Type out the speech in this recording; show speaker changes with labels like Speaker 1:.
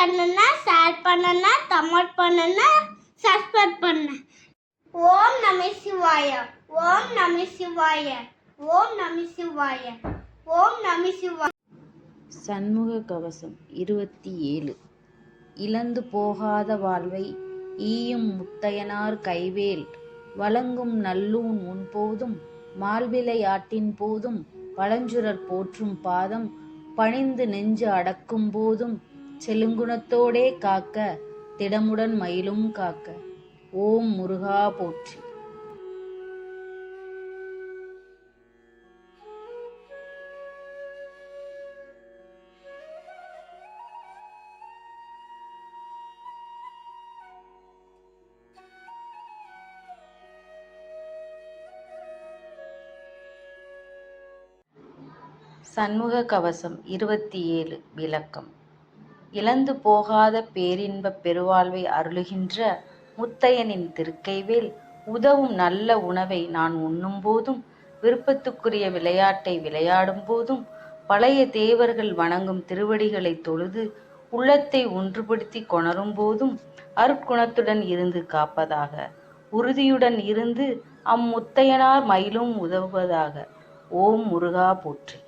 Speaker 1: பண்ணுன்னா ஷேர் பண்ணுன்னா கமெண்ட் பண்ணுன்னா சப்ஸ்கிரைப் பண்ணு ஓம் நம சிவாய ஓம் நம சிவாய ஓம் நம சிவாய ஓம் நம சிவாய.
Speaker 2: சண்முக கவசம் இருபத்தி ஏழு. இழந்து போகாத வாழ்வை ஈயும் முத்தையனார் கைவேல். வழங்கும் நல்லூன் முன்போதும் மால்விலை ஆட்டின் போதும் பழஞ்சுரர் போற்றும் பாதம் பணிந்து நெஞ்சு அடக்கும் போதும் செலுங்குணத்தோடே காக்க திடமுடன் மயிலும் காக்க. ஓம் முருகா போற்றி. சண்முக கவசம் இருபத்தி ஏழு விளக்கம். இழந்து போகாத பேரின்பப் பெருவாழ்வை அருளுகின்ற முத்தையனின் திருக்கைவேல் உதவும் நல்ல உணவை நான் உண்ணும் போதும் விருப்பத்துக்குரிய விளையாட்டை விளையாடும் போதும் பழைய தேவர்கள் வணங்கும் திருவடிகளை தொழுது உள்ளத்தை ஒன்றுபடுத்தி கொணரும் போதும் அருட்குணத்துடன் இருந்து காப்பதாக. உறுதியுடன் இருந்து அம்முத்தையனார் மயிலும் உதவுவதாக. ஓம் முருகா போற்றி.